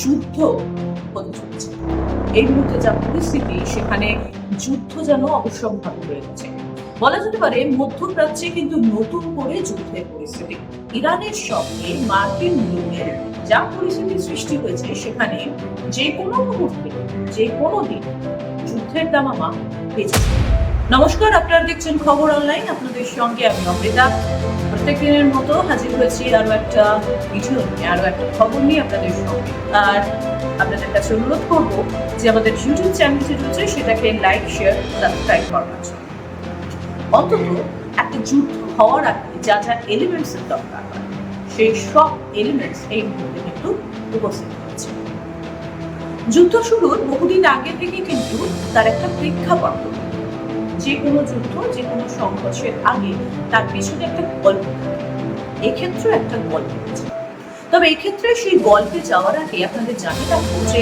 যুদ্ধ হতে চলেছে। এই মুহূর্তে যা পরিস্থিতি, সেখানে যুদ্ধ যেন অবশ্যম্ভাবী হয়ে গেছে। বলা যেতে পারে, মধ্যপ্রাচ্যে কিন্তু নতুন করে যুদ্ধের পরিস্থিতি। ইরানের সঙ্গে মার্কিন ইউনিয়নের যা পরিস্থিতি সৃষ্টি হয়েছে, সেখানে যে কোনো মুহূর্তে, যে কোনো দিন যুদ্ধের দামামা বেঁচে নমস্কার, আপনারা দেখছেন খবর অনলাইন আপনাদের সঙ্গে আমি অমৃতা। প্রত্যেক দিনের মতো হাজির হয়েছি আরও একটা ভিডিও নিয়ে, আরও একটা খবর নিয়ে আপনাদের সঙ্গে। আর আপনাদের কাছে অনুরোধ করব যে আমাদের ইউটিউব চ্যানেলটি রয়েছে, সেটাকে লাইক শেয়ার সাবস্ক্রাইব করার জন্য। অন্তত একটা যুদ্ধ হওয়ার আগে যা যা এলিমেন্টস এর দরকার হয়, সেই সব এলিমেন্টস এই মুহূর্তে কিন্তু উপস্থিত হয়েছে। যুদ্ধ শুরুর বহুদিন আগে থেকে কিন্তু তার একটা প্রেক্ষাপট। যে কোনো যুদ্ধ, যে কোনো সংঘর্ষের আগে তার পেছনে একটা গল্প এক্ষেত্রে একটা গল্প তবে এক্ষেত্রে সেই গল্পে যাওয়ার আগে আপনাদের জানিয়ে রাখব যে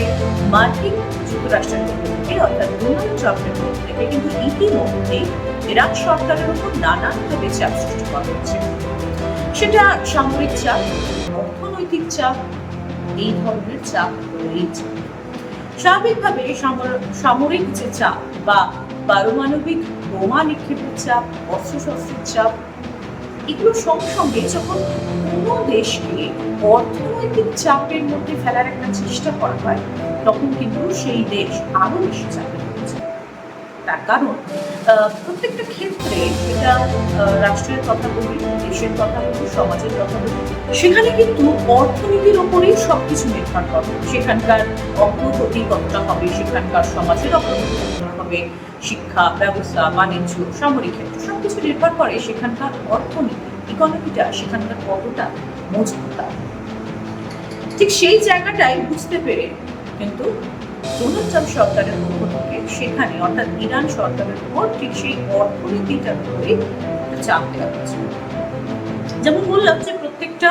মার্কিন যুক্তরাষ্ট্রের পক্ষ অর্থাৎ ডোনাল্ড ট্রাম্পের পক্ষ থেকে কিন্তু ইতিমধ্যেই ইরাক সরকারের উপর নানানভাবে চাপ সৃষ্টি করা হচ্ছে। সেটা সামরিক চাপ, অর্থনৈতিক চাপ, এই ধরনের চাপ রয়েছে। স্বাভাবিকভাবে সামরিক যে চাপ বা পারমাণবিক বোমা নিক্ষেপের চাপ, অস্ত্রশস্ত্রের চাপ এগুলোর সঙ্গে সঙ্গে যখন কোনো দেশকে অর্থনৈতিক চাপের মধ্যে ফেলার একটা চেষ্টা করা হয়, তখন কিন্তু সেই দেশ আরও বেশি চাপে তার কারণ প্রত্যেকটা ক্ষেত্রে আহ, রাষ্ট্রের কথা বলি দেশের কথা বলি সমাজের কথা বলি সেখানে কিন্তু অর্থনীতির ওপরেই সবকিছু নির্ভর করে সেখানকার অগ্রগতি কতটা হবে সেখানকার সমাজের অগ্রগতি কতটা হবে শিক্ষা ব্যবস্থা বাণিজ্য সামরিক ক্ষেত্র সবকিছু নির্ভর করে সেখানকার অর্থনীতি ইকোনমিটা সেখানকার কতটা মজবুত। ঠিক সেই জায়গাটাই বুঝতে পেরে কিন্তু ডোনাল্ড সরকারের পক্ষ থেকে সেখানে অর্থাৎ ইরান সরকারের উপর ঠিক সেই অর্থনীতিটার উপরে চাপ দেওয়া হয়েছে। যেমন বললাম যে প্রত্যেকটা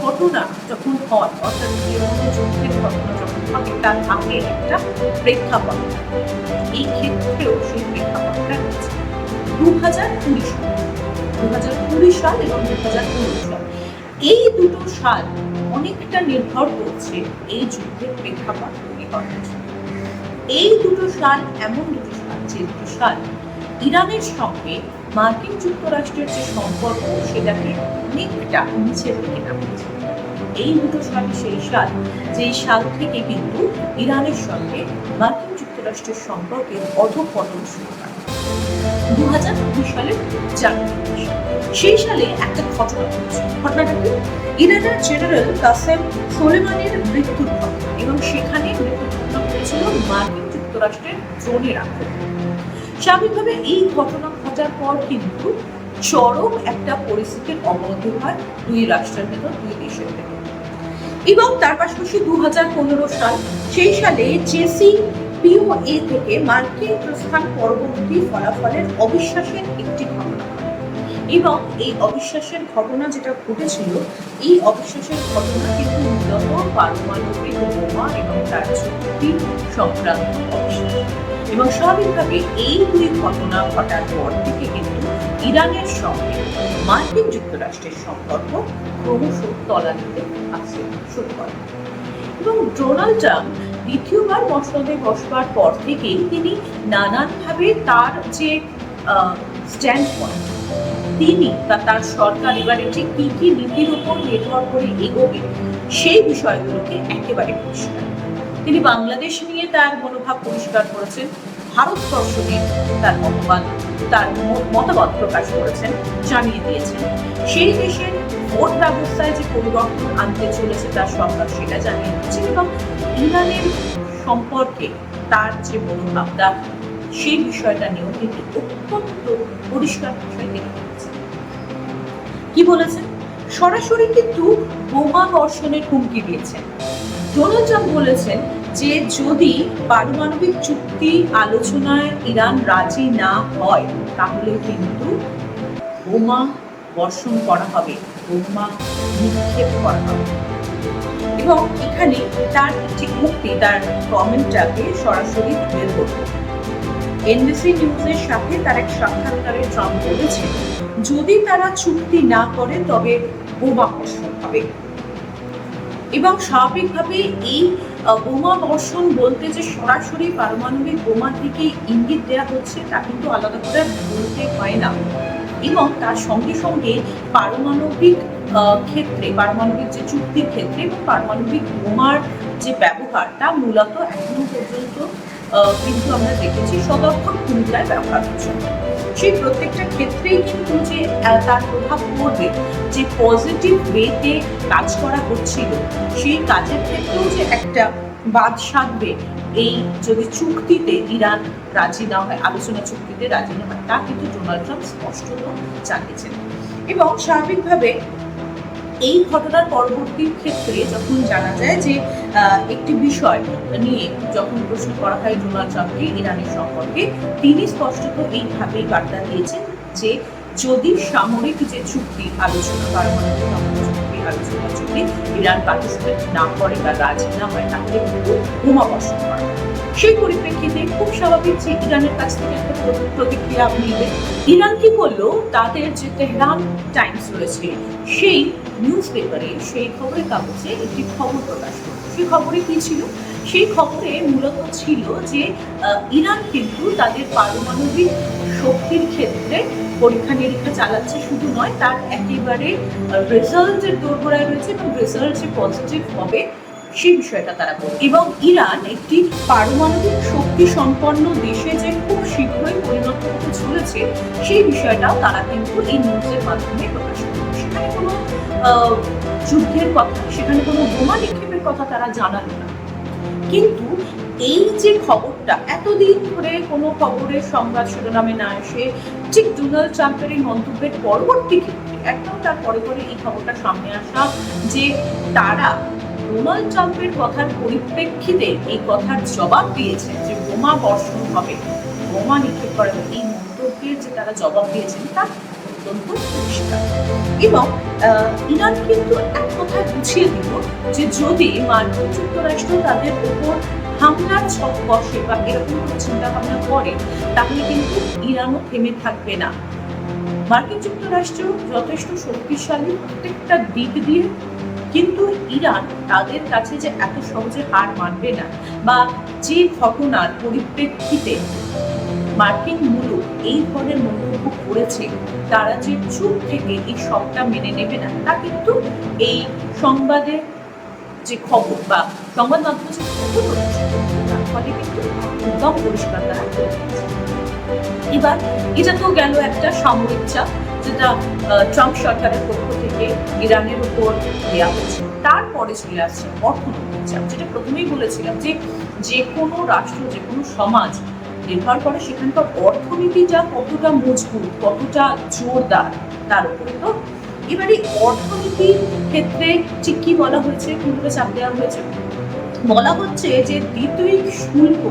ঘটনা যখন হয়, অর্থাৎ কোনো যুদ্ধের ঘটনা যখন ঘটে, তার আগে একটা প্রেক্ষাপট এই ক্ষেত্রেও সেই প্রেক্ষাপটটা রয়েছে। দু হাজার কুড়ি সাল দু হাজার কুড়ি সাল এবং দু হাজার পনেরো সাল, এই দুটো সাল অনেকটা নির্ভর করছে এই যুদ্ধের প্রেক্ষাপট। এই দুটো সাল এমন দুটো সাল যে দুটো সাল ইরানের সঙ্গে মার্কিন যুক্তরাষ্ট্রের যে সম্পর্ক, সেটাকে অনেকটা নামিয়েছে। এই দুটো সেই সাল, যেই সাল থেকে কিন্তু ইরানের সঙ্গে মার্কিন যুক্তরাষ্ট্রের সম্পর্কের অধপতন শুরু হয়। দু হাজার দুই সালের জানুয়ারি সেই সালে একটা ঘটনা ঘটেছে। ঘটনাটা কি? ইরানের জেনারেল কাসেম সোলেমানের মৃত্যুর ঘটনা এবং সেখানে ঘটেছিল মার্কিন যুক্তরাষ্ট্রের ড্রোনের আক্রমণ স্বাভাবিকভাবে এই ঘটনা ঘটার পর কিন্তু চরম একটা পরিস্থিতির অবনতি হয় দুই রাষ্ট্রের ভেতর, দুই দেশের ভেতর এবং তার পাশাপাশি দু হাজার পনেরো সাল, সেই সালে জেসি পিওএ থেকে মার্কিন প্রস্থান পরবর্তী ফলাফলের অবিশ্বাসের একটি। এবং এই অবিশ্বাসের ঘটনা যেটা ঘটেছিল, এই অবিশ্বাসের ঘটনা কিন্তু মূলত পারমাণবিক বোমা এবং তার চুক্তি সংক্রান্ত অবিশ্বাস। এবং স্বাভাবিকভাবে এই দুই ঘটনা ঘটার পর থেকে কিন্তু ইরানের সঙ্গে মার্কিন যুক্তরাষ্ট্রের সম্পর্ক ক্রমশ তলানিতে আসতে শুরু করে। এবং ডোনাল্ড ট্রাম্প দ্বিতীয়বার মসনদে বসবার পর থেকেই তিনি নানানভাবে তার যে স্ট্যান্ড পয়েন্ট তিনি বা তার সরকার এবারে ঠিক কি কি নীতির উপর নির্ভর করে এগোবে সেই বিষয়গুলোকে একেবারে পরিষ্কার তিনি বাংলাদেশ নিয়ে তার মনোভাব পরিষ্কার করেছেন ভারতবর্ষ নিয়ে তার মতবাদ, তার মতামত প্রকাশ করেছেন, জানিয়ে দিয়েছেন। সেই দেশের ভোট ব্যবস্থায় যে পরিবর্তন আনতে চলেছে তার সরকার সেটা জানিয়ে দিচ্ছেন এবং ইরানের সম্পর্কে তার যে মনোভাবটা, সেই বিষয়টা নিয়েও কিন্তু অত্যন্ত পরিষ্কার ভাষায় তিনি কি বলেছেন? সরাসরি কিন্তু বোমা বর্ষণের হুমকি দিয়েছেন। ডোনাল্ড ট্রাম্প বলেছেন যে যদি পারমাণবিক চুক্তি আলোচনায় ইরান রাজি না হয়, তাহলে কিন্তু বোমা বর্ষণ করা হবে, বোমা নিক্ষেপ করা হবে। এবং এখানে তার ঠিক মুক্তি, তার কমেন্টটাকে সরাসরি তুলে ধরবো এনবিসি নিউজের সাথে তার এক সাক্ষাৎকারে ট্রাম্প বলেছেন, যদি তারা চুক্তি না করে, তবে বোমা বর্ষণ হবে। এবং স্বাভাবিকভাবে এই বোমা বর্ষণ বলতে যে সরাসরি পারমাণবিক বোমার দিকে ইঙ্গিত দেওয়া হচ্ছে, তা কিন্তু আলাদা করে বলতে হয় না। এবং তার সঙ্গে সঙ্গে পারমাণবিক ক্ষেত্রে, পারমাণবিক যে চুক্তির ক্ষেত্রে এবং পারমাণবিক বোমার যে ব্যবহার, তা মূলত এখনও পর্যন্ত কিন্তু আমরা দেখেছি সদর্থক ভূমিকায় ব্যবহার হচ্ছে। সেই প্রত্যেকটা ক্ষেত্রেই কিন্তু যে তার প্রভাব পড়বে, যে পজিটিভ ওয়েতে কাজ করা হচ্ছিল, সেই কাজের ক্ষেত্রেও যে একটা বাদ সাধবে, এই যদি চুক্তিতে ইরান রাজি না হয়, আলোচনা চুক্তিতে রাজি না হয়, তা কিন্তু ডোনাল্ড ট্রাম্প স্পষ্টত জানিয়েছেন। এবং স্বাভাবিকভাবে এই ঘটনার পরবর্তী ক্ষেত্রে যখন জানা যায় যে একটি বিষয় নিয়ে যখন প্রশ্ন করা হয় ডোনাল্ড ট্রাম্পকে ইরানের সম্পর্কে, তিনি স্পষ্টত এইভাবেই বার্তা দিয়েছেন যে, যদি সামরিক যে চুক্তি আলোচনা পারমাণবিক চুক্তি আলোচনা চুক্তি ইরান পাকিস্তান না করে বা রাজি না হয়, তাহলে কিন্তু বোমা বর্ষণ করা। সেই পরিপ্রেক্ষিতে খুব স্বাভাবিক যে ইরানের কাছ থেকে একটা প্রতিক্রিয়া মিলবে ইরান কি করল? তাদের যে তেহরান টাইমস রয়েছে, সেই নিউজ পেপারে সেই খবরের কাগজে একটি খবর প্রকাশ করল সেই খবরে কি ছিল? সেই খবরে মূলত ছিল যে ইরান কিন্তু তাদের পারমাণবিক শক্তির ক্ষেত্রে পরীক্ষা নিরীক্ষা চালাচ্ছে শুধু নয়, তার একেবারে রেজাল্টের দোরগোড়ায় রয়েছে এবং রেজাল্ট যে পজিটিভ হবে সেই বিষয়টা তারা বলে। এবং ইরান একটি পারমাণবিক শক্তি সম্পন্ন দেশে যে খুব শীঘ্রই পরিণত হতে চলেছে, সেই বিষয়টাও তারা কিন্তু এই নিউজের মাধ্যমে প্রকাশ করবে। সেখানে কোনো যুদ্ধের কথা, সেখানে কোনো বোমা নিক্ষেপের কথা তারা জানালো না। কিন্তু এই যে খবরটা, এতদিন ধরে কোনো খবরের সংবাদ শিরোনামে না এসে ঠিক ডোনাল্ড ট্রাম্পের এই মন্তব্যের পরবর্তী ক্ষেত্রে, একদম তার পরে পরে এই খবরটা সামনে আসা যে তারা ডোনাল্ড ট্রাম্পের কথার পরিপ্রেক্ষিতে এই কথার জবাব দিয়েছে যে বোমা বর্ষণ হবে। বোমা নিক্ষেপ করা এই মন্তব্যের যে তারা জবাব দিয়েছেন, তা অত্যন্ত পরিষ্কার। এবং ইরান কিন্তু এক কথা বুঝিয়ে দিল যে যদি মার্কিন যুক্তরাষ্ট্র তাদের উপর হামলার ছক বসে বা এরকম চিন্তা ভাবনা করে, তাহলে কিন্তু ইরানও থেমে থাকবে না। মার্কিন যুক্তরাষ্ট্র যথেষ্ট শক্তিশালী প্রত্যেকটা দিক দিয়ে কিন্তু ইরান তাদের কাছে যে এত সহজে হার মানবে না বা যে ঘটনার পরিপ্রেক্ষিতে মার্কিন মুলুক এই ধরনের মন্তব্য করেছে তারা যে চুপ থেকে এই সবটা মেনে নেবে না তা কিন্তু এই সংবাদে যে খবর বা সংবাদ মাধ্যমে যে খবর করছে, তার ফলে কিন্তু একদম পরিষ্কার তারা এবার এটা তো গেল একটা সামরিক চাপ। যেটা ট্রাম্প সরকারের পক্ষ থেকে ইরানের উপর দেওয়া হয়েছে। তারপরে চলে আসছে অর্থনৈতিক চাপ, যেটা প্রথমেই বলেছিলাম যে যে কোনো রাষ্ট্র যে কোনো সমাজ নির্ভর করে সেখানকার অর্থনীতিটা কতটা মজবুত, কতটা জোরদার, তার উপরে তো এবার অর্থনীতির ক্ষেত্রে ঠিক কি বলা হয়েছে কোনভাবে চাপ দেওয়া হয়েছে? বলা হচ্ছে যে দ্বিতীয় শুল্ক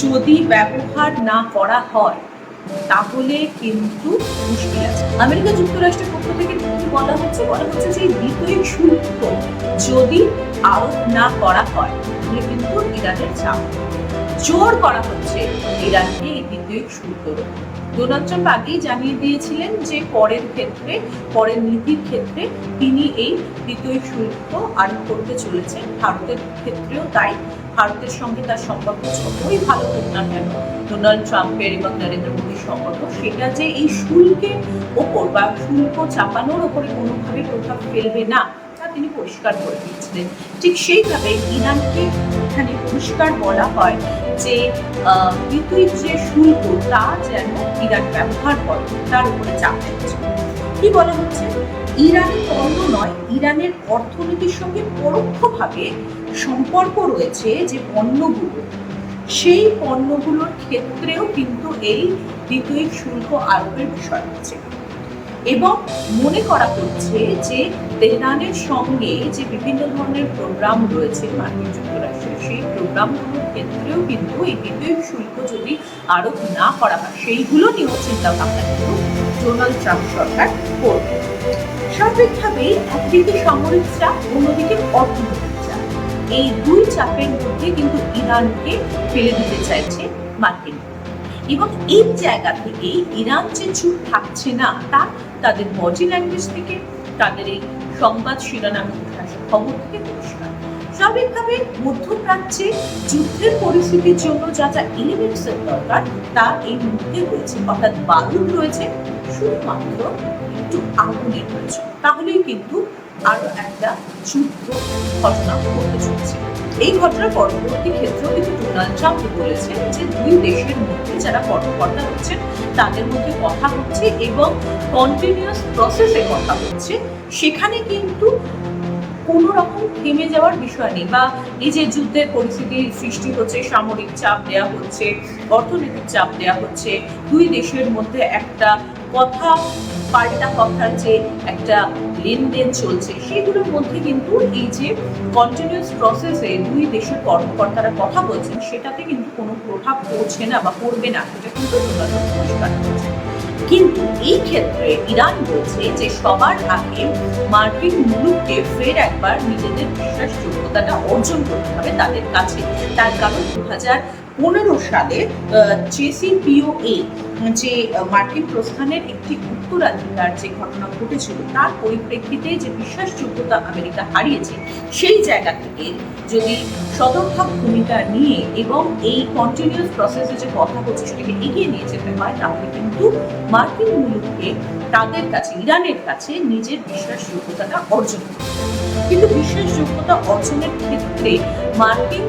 যদি ব্যবহার না করা হয় তাহলে কিন্তু মুশকিল আছে। আমেরিকা যুক্তরাষ্ট্রের পক্ষ থেকে কি বলা হচ্ছে বলা হচ্ছে যে দ্বিতীয় শুল্ক যদি আরোপ না করা হয়, তাহলে কিন্তু ইরানের চাপ। জোর করা হচ্ছে ইরানকে এই দ্বিতীয় শুল্ক ডোনাল্ড ট্রাম্প আগেই জানিয়ে দিয়েছিলেন যে পরের ক্ষেত্রে, পরের নীতির ক্ষেত্রে তিনি এই দ্বিতীয় শুল্ক আরোপ করতে চলেছেন। ভারতের ক্ষেত্রেও তাই। ভারতের সঙ্গে তার সম্পর্ক যতই ভালো হোক না কেন, ডোনাল্ড ট্রাম্পের এবং নরেন্দ্র মোদীর সম্পর্ক, সেটা যে এই শুল্কের ওপর বা শুল্ক চাপানোর ওপরে কোনোভাবে প্রভাব ফেলবে না, তা তিনি পরিষ্কার করে দিয়েছিলেন। ঠিক সেইভাবে ইরানকে এখানে পরিষ্কার বলা হয় যে দ্বিতীয় যে শুল্ক, তা যেন ইরান ব্যবহার করে, তার উপরে চাপ দিচ্ছে কি বলা হচ্ছে? ইরানের পণ্য নয়, ইরানের অর্থনীতির সঙ্গে পরোক্ষভাবে সম্পর্ক রয়েছে যে পণ্যগুলো, সেই পণ্যগুলোর ক্ষেত্রেও কিন্তু এই দ্বিতীয় শুল্ক আরোপের বিষয় হচ্ছে এবং মনে করা হচ্ছে যে তেহরানের সঙ্গে যে বিভিন্ন ধরনের প্রোগ্রাম রয়েছে মার্কিন যুক্তরাষ্ট্রের, সেই প্রোগ্রামগুলোর ক্ষেত্রেও কিন্তু এই দ্বিতীয় শুল্ক যদি আরোপ না করা হয়, সেইগুলো নিয়েও চিন্তা ভাবনা কিন্তু ডোনাল্ড ট্রাম্প সরকার করবে। স্বাভাবিকভাবেই একদিকে সামরিক চাপ অন্যদিকে অর্থনৈতিক এই দুই চাপের মধ্যে কিন্তু ইরানকে ফেলে দিতে চাইছে মার্কিন। এবং এই জায়গা থেকে ইরান যে চুপ থাকছে না, তা তাদের বডি ল্যাঙ্গুয়েজ থেকে, তাদের এই সংবাদ শিরোনামে খবর থেকে পরিষ্কার। স্বাভাবিকভাবে মধ্যপ্রাচ্যে যুদ্ধের পরিস্থিতির জন্য যা যা এলিমেন্টস এর দরকার, তা এই মুহূর্তে রয়েছে। অর্থাৎ বারুদ রয়েছে, শুধুমাত্র একটু আগুনের প্রয়োজন তাহলেই কিন্তু আরও একটা যুদ্ধ ঘটনা ঘটতে চলেছে। এই ঘটনার পরবর্তী ক্ষেত্রেও কিন্তু ডোনাল্ড ট্রাম্প বলেছেন যে দুই দেশের মধ্যে যারা কর্মকর্তা হচ্ছেন তাদের মধ্যে কথা হচ্ছে এবং কন্টিনিউয়াস প্রসেসে কথা হচ্ছে। সেখানে কিন্তু কোনো রকম থেমে যাওয়ার বিষয় নেই বা এই যে যুদ্ধের পরিস্থিতি সৃষ্টি হচ্ছে, সামরিক চাপ দেওয়া হচ্ছে, অর্থনৈতিক চাপ দেওয়া হচ্ছে, দুই দেশের মধ্যে একটা কথা, পাল্টা কথার যে একটা লেনদেন চলছে, সেগুলোর মধ্যে কিন্তু এই যে কন্টিনিউয়াস প্রসেসে দুই দেশের কর্মকর্তারা কথা বলছেন, সেটাতে কিন্তু কোনো প্রভাব পড়ছে না বা পড়বে না এটা কিন্তু ট্রাম্প পরিষ্কার। করেছে কিন্তু এই ক্ষেত্রে ইরান বলছে যে সবার আগে মার্কিন মুলুককে ফের একবার নিজেদের বিশ্বাসযোগ্যতাটা অর্জন করতে হবে তাদের কাছে। তার কারণ দু হাজার পনেরো সালে জেসিপিওএ যে মার্কিন প্রস্থানের একটি উত্তরাধিকার যে ঘটনা ঘটেছিল, তার পরিপ্রেক্ষিতে যে বিশ্বাসযোগ্যতা আমেরিকা হারিয়েছে, সেই জায়গা থেকে যদি সদর্থক ভূমিকা নিয়ে এবং এই কন্টিনিউয়াস প্রসেসে যে কথা হচ্ছে সেটাকে এগিয়ে নিয়ে যেতে হয়, তাহলে কিন্তু মার্কিন মুলুককে তাদের কাছে, ইরানের কাছে নিজের বিশ্বাসযোগ্যতাটা অর্জন করতে হবে। কিন্তু বিশ্বাসযোগ্যতা অর্জনের ক্ষেত্রে মার্কিন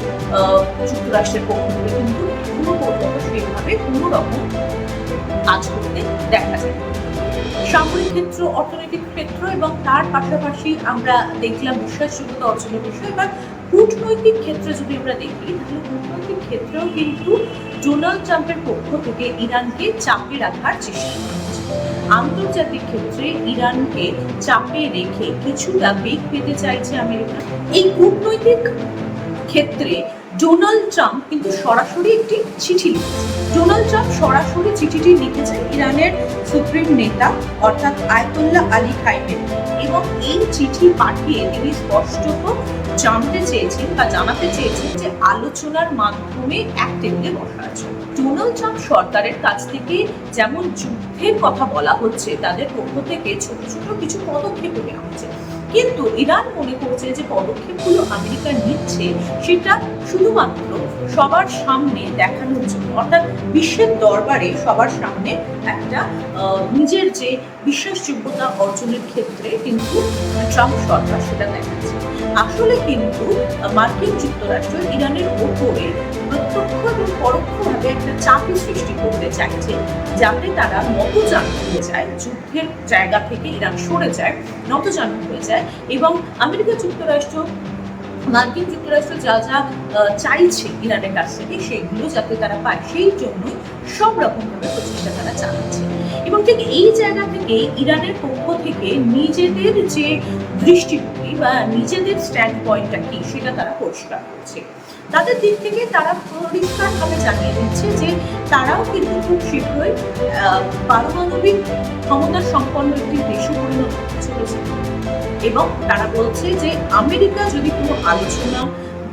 যুক্তরাষ্ট্রের পক্ষ থেকে কিন্তু কোনো পর্যন্ত সেইভাবে কোনো রকম কাজ করতে দেখা যায় সামরিক ক্ষেত্র, অর্থনৈতিক ক্ষেত্র এবং তার পাশাপাশি আমরা দেখলাম বিশ্বাসযোগ্যতা অর্জনের বিষয় এবার কূটনৈতিক ক্ষেত্রে যদি আমরা দেখি, তাহলে কূটনৈতিক ক্ষেত্রেও কিন্তু ডোনাল্ড ট্রাম্পের পক্ষ থেকে ইরানকে চাপে রাখার চেষ্টা। আন্তর্জাতিক ক্ষেত্রে ইরানকে চাপে রেখে কিছুটা বেগ পেতে চাইছে আমেরিকা। এই কূটনৈতিক ক্ষেত্রে ডোনাল্ড ট্রাম্প কিন্তু সরাসরি একটি চিঠি লিখেছেন। ডোনাল্ড ট্রাম্প সরাসরি চিঠিটি লিখেছেন ইরানের সুপ্রিম নেতা অর্থাৎ আয়তুল্লাহ আলী খাইমের এবং এই চিঠি পাঠিয়ে তিনি স্পষ্টত জানতে চেয়েছেন বা জানাতে চেয়েছেন যে আলোচনার মাধ্যমে এক টেবিলে বসার জন্য ডোনাল্ড ট্রাম্প সরকারের কাছ থেকে যেমন যুদ্ধের কথা বলা হচ্ছে, তাদের পক্ষ থেকে ছোট ছোট কিছু পদক্ষেপ নেওয়া হচ্ছে। কিন্তু ইরান মনে করছে যে পদক্ষেপগুলো আমেরিকা নিচ্ছে, সেটা শুধুমাত্র সবার সামনে দেখানোর জন্য। অর্থাৎ বিশ্বের দরবারে সবার সামনে একটা নিজের যে বিশ্বাসযোগ্যতা অর্জনের ক্ষেত্রে কিন্তু ট্রাম্প সরকার সেটা দেখাচ্ছে। আসলে কিন্তু মার্কিন যুক্তরাষ্ট্র ইরানের ওপরে প্রত্যক্ষ পরোক্ষভাবে একটা চাপের সৃষ্টি করতে চাইছে, যাতে তারা নতজান হয়ে যায়, যুদ্ধের জায়গা থেকে ইরান সরে যায়, নতজান হয়ে যায় এবং আমেরিকা যুক্তরাষ্ট্র, মার্কিন যুক্তরাষ্ট্র যা যা চাইছে ইরানের কাছ থেকে সেইগুলো যাতে তারা পায়, সেই জন্যই সব রকমভাবে প্রচেষ্টা তারা চালাচ্ছে। এবং ঠিক এই জায়গা থেকে, ইরানের পক্ষ থেকে নিজেদের যে দৃষ্টিভঙ্গি বা নিজেদের স্ট্যান্ড পয়েন্টটা কি, সেটা তারা পরিষ্কার করছে। তাদের দিক থেকে তারা পরিষ্কারভাবে জানিয়ে দিচ্ছে যে তারাও কিন্তু খুব শীঘ্রই পারমাণবিক ক্ষমতা সম্পন্ন একটি দেশে পরিণত হতে চলেছে। এবং তারা বলছে যে আমেরিকা যদি কোনো আলোচনা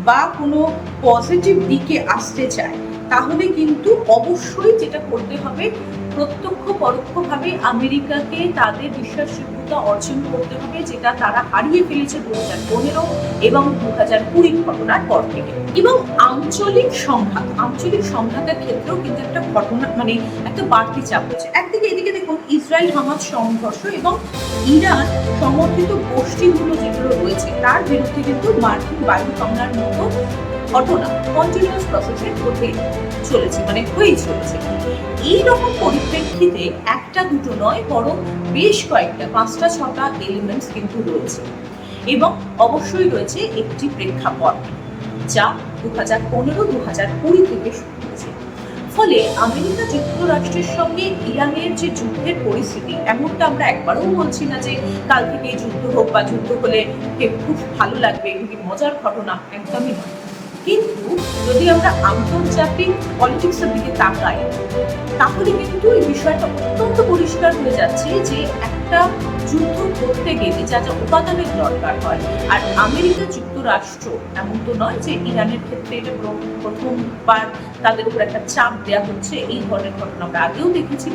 বা কোনো পজিটিভ দিকে আসতে চায়, তাহলে কিন্তু অবশ্যই যেটা করতে হবে প্রত্যক্ষ পরোক্ষভাবে আমেরিকাকে তাদের বিশ্বাসযোগ্যতা অর্জন করতে হবে, যেটা তারা হারিয়ে ফেলেছে দু হাজার পনেরো এবং দু হাজার কুড়ি ঘটনার পর থেকে। এবং আঞ্চলিক সংঘাত, আঞ্চলিক সংঘাতের ক্ষেত্রেও কিন্তু একটা ঘটনা মানে একটা বাড়তি চাপ হচ্ছে একদিকে এদিকে দেখুন, ইসরায়েল হামাজ সংঘর্ষ এবং ইরান সমর্থিত গোষ্ঠীগুলো যেগুলো রয়েছে, তার বিরুদ্ধে কিন্তু মার্কিন বায়ু হামলার মতো ঘটনা কন্টিনিউয়াস প্রসেসে ঘটে। চলেছে মানে হয়েই চলেছে। এই রকম পরিপ্রেক্ষিতে একটা দুটো নয়, বরং বেশ কয়েকটা, পাঁচটা, ছটা এলিমেন্টস কিন্তু রয়েছে। এবং অবশ্যই রয়েছে একটি প্রেক্ষাপট, যা দু হাজার পনেরো দু হাজার কুড়ি থেকে শুরু হয়েছে। ফলে আমেরিকা যুক্তরাষ্ট্রের সঙ্গে ইরানের যে যুদ্ধের পরিস্থিতি, এমনটা আমরা একবারও বলছি না যে কাল থেকে যুদ্ধ হোক বা যুদ্ধ হলে খুব ভালো লাগবে, খুবই মজার ঘটনা, একদমই নয়। কিন্তু যদি আমরা আন্তর্জাতিক পলিটিক্সের দিকে তাকাই, তাহলে কিন্তু এই বিষয়টা অত্যন্ত পরিষ্কার হয়ে যাচ্ছে যে একটা যুদ্ধ করতে গেলে যা যা উপাদানের দরকার হয়, আর আমেরিকা যুক্তরাষ্ট্র এমন তো নয় যে ইরানের ক্ষেত্রে এটা প্র- প্রথমবার তাদের উপর একটা চাপ দেওয়া হচ্ছে, এই ধরনের ঘটনা আমরা আগেও দেখেছি।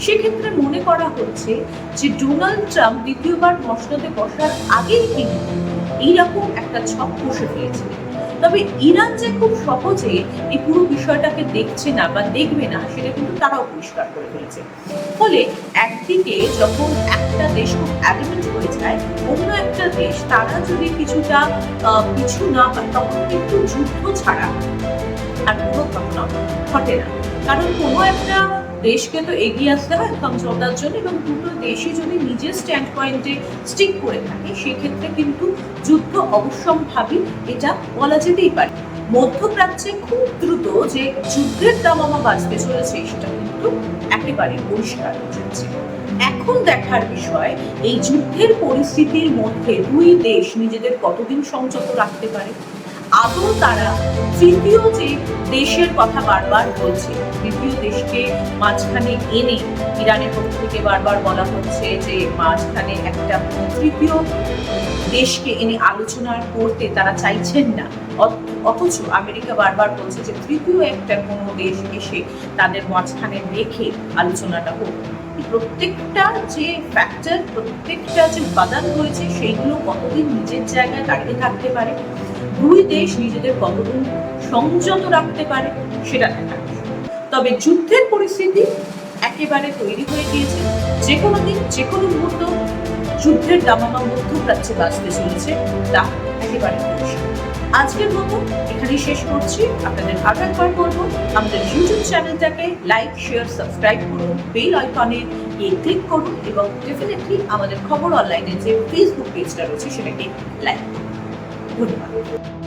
সেক্ষেত্রে মনে করা হচ্ছে যে ডোনাল্ড ট্রাম্প দ্বিতীয়বার মসনদে বসার আগেই কিন্তু এইরকম একটা ছক কষে ফেলেছিলেন। তবে ইরান যে খুব সহজে এই পুরো বিষয়টাকে দেখছে না বা দেখবে না, সেটা কিন্তু তারাও পরিষ্কার করে ফেলেছে। ফলে একদিকে যখন একটা দেশ খুব অ্যালিমেন্ট হয়ে যায়, অন্য একটা দেশ তারা যদি কিছুটা পিছু না পায়, তখন কিন্তু যুদ্ধ ছাড়া আর কোনো ঘটনা ঘটে না। কারণ কোনো একটা দেশকে তো এগিয়ে আসতে হয় সমঝোতার জন্য এবং দুটো দেশই যদি নিজের স্ট্যান্ড পয়েন্টে স্টিক করে থাকে, সেক্ষেত্রে কিন্তু যুদ্ধ অবশ্যম্ভাবী, এটা বলা যেতেই পারে। মধ্যপ্রাচ্যে খুব দ্রুত যে যুদ্ধের দাম দামামা বাঁচতে চলেছে, সেটা কিন্তু একেবারে পরিষ্কার হয়ে যাচ্ছে। এখন দেখার বিষয়, এই যুদ্ধের পরিস্থিতির মধ্যে দুই দেশ নিজেদের কতদিন সংযত রাখতে পারে? আদৌ তারা তৃতীয় যে দেশের কথা বারবার বলছে, তৃতীয় দেশকে মাঝখানে এনে ইরানের পক্ষ থেকে বারবার বলা হচ্ছে যে মাঝখানে একটা তৃতীয় দেশকে এনে আলোচনা করতে তারা চাইছেন না। অথ- অথচ আমেরিকা বারবার বলছে যে তৃতীয় একটা কোনো দেশ এসে তাদের মাঝখানে রেখে আলোচনাটা হোক। প্রত্যেকটা যে ফ্যাক্টর প্রত্যেকটা যে উপাদান রয়েছে, সেইগুলো কতদিন নিজের জায়গায় দাঁড়িয়ে থাকতে পারে? দুই দেশ নিজেদের কতদিন সংযত রাখতে পারে, সেটা বিষয়। তবে যুদ্ধের পরিস্থিতি একেবারে তৈরি হয়ে গিয়েছে। যে কোনো দিন যে কোনো মুহূর্ত যুদ্ধের দামামা মধ্যপ্রাচ্যে বাঁচতে চলেছে, তা একেবারে আজকের মতো এখানে শেষ করছি। আপনাদের আরও একবার বলব, আমাদের ইউটিউব চ্যানেলটাকে লাইক শেয়ার সাবস্ক্রাইব করুন বেল আইকনে গিয়ে ক্লিক করুন এবং ডেফিনেটলি আমাদের খবর অনলাইনে যে ফেসবুক পেজটা রয়েছে, সেটাকে লাইক করুন 我的